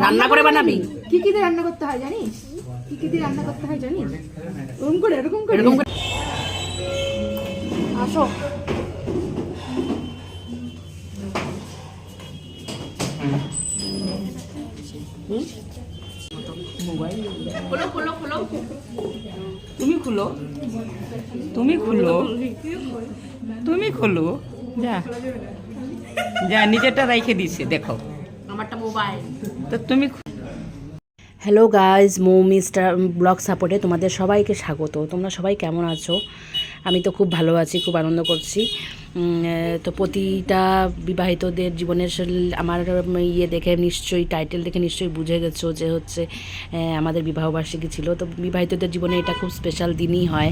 রান্না করে বানাবি? কি কি দিয়ে রান্না করতে হয় জানিস? কি কি দিয়ে রান্না করতে হয় জানিস? ওরকম করে এরকম করে। এরকম করে। আসো। খোলো খোলো খোলো। তুমি খুলো। তুমি খুলো। তুমি খুলো। যা। যা নিজেরটা রেখে দিছে দেখো। আমারটা মোবাইল তো তুমি হ্যালো গাইজ মো মিস্টার ব্লগ সাপোর্টে তোমাদের সবাইকে স্বাগত। তোমরা সবাই কেমন আছো? আমি তো খুব ভালো আছি খুব আনন্দ করছি। তো প্রতিটা বিবাহিতদের জীবনের আমার ইয়ে দেখে নিশ্চয়ই টাইটেল দেখে নিশ্চয়ই বুঝে গেছো যে হচ্ছে আমাদের বিবাহবার্ষিকী ছিল। তো বিবাহিতদের জীবনে এটা খুব স্পেশাল দিনই হয়।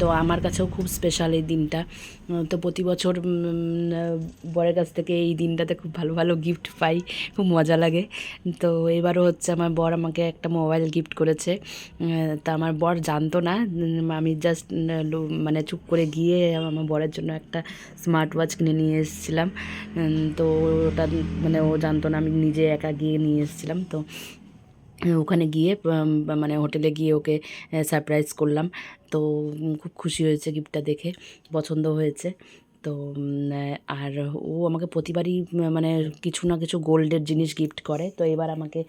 তো আমার কাছেও খুব স্পেশাল এই দিনটা। তো প্রতি বছর বরের কাছ থেকে এই দিনটাতে খুব ভালো ভালো গিফট পাই। খুব মজা লাগে। তো এবারও হচ্ছে আমার বর আমাকে একটা মোবাইল গিফট করেছে। তা আমার বর জানতো না। আমি জাস্ট মানে চুপ করে গিয়ে আমার বরের জন্য একটা স্মার্ট ওয়াচ কিনে নিয়ে এসেছিলাম। তো ওটা মানে ও জানতো না, আমি নিজে একা গিয়ে নিয়ে এসেছিলাম। তো ওখানে গিয়ে মানে হোটেলে গিয়ে ওকে সারপ্রাইজ করলাম। তো খুব খুশি হয়েছে গিফটটা দেখে, পছন্দ হয়েছে। তো আর ও আমাকে প্রতিবারই মানে কিছু না কিছু গোল্ডের জিনিস গিফট করে। তো এবার আমাকে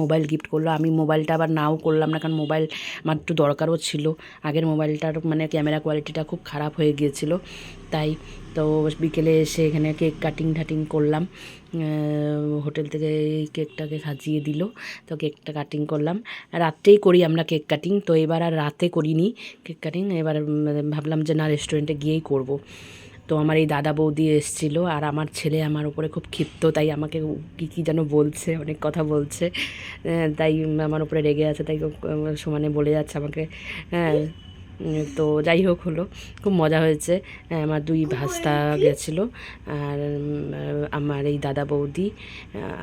মোবাইল গিফট করল। আমি মোবাইলটা আবার নাও করলাম না, কারণ মোবাইল আমার একটু দরকারও ছিল। আগের মোবাইলটার মানে ক্যামেরা কোয়ালিটিটা খুব খারাপ হয়ে গিয়েছিল। তাই তো বিকেলে এসে এখানে কেক কাটিং ঠাটিং করলাম। হোটেল থেকে এই কেকটাকে সাজিয়ে দিল। তো কেকটা কাটিং করলাম। রাত্রেই করি আমরা কেক কাটিং তো এবার আর রাতে করিনি কেক কাটিং এবার ভাবলাম যে না রেস্টুরেন্টে গিয়েই করব। তো আমার এই দাদা বৌদি এসেছিল আর আমার ছেলে আমার উপরে খুব ক্ষিপ্ত তাই আমাকে কী কী যেন বলছে অনেক কথা বলছে। তাই আমার উপরে রেগে আছে তাই ও, সমানে বলে যাচ্ছে আমাকে। হ্যাঁ তো যাই হোক হলো খুব মজা হয়েছে। আমার দুই ভাস্তা গেছিল আর আমার এই দাদা বৌদি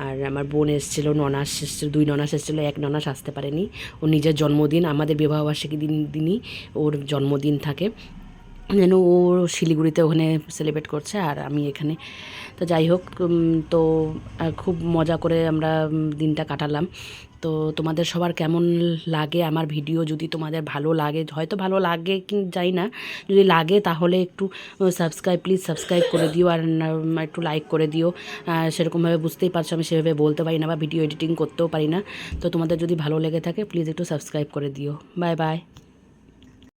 আর আমার বোন এসেছিল ননাস এসেছিল দুই ননাস এসেছিল এক ননাস আসতে পারেনি। ওর নিজের জন্মদিন আমাদের বিবাহবার্ষিকী দিন দিনই ওর জন্মদিন থাকে। যেন ও শিলিগুড়িতে ওখানে সেলিব্রেট করছে আর আমি এখানে। তো যাই হোক তো খুব মজা করে আমরা দিনটা কাটালাম। তো তোমাদের সবার কেমন লাগে আমার ভিডিও? যদি তোমাদের ভালো লাগে, হয়তো ভালো লাগে কি যাই না। যদি লাগে তাহলে একটু সাবস্ক্রাইব প্লিজ সাবস্ক্রাইব করে দিও আর একটু লাইক করে দিও। সেরকমভাবে বুঝতেই পারছ আমি সেভাবে বলতে পারি না বা ভিডিও এডিটিং করতেও পারি না। তো তোমাদের যদি ভালো লেগে থাকে প্লিজ একটু সাবস্ক্রাইব করে দিও। Bye bye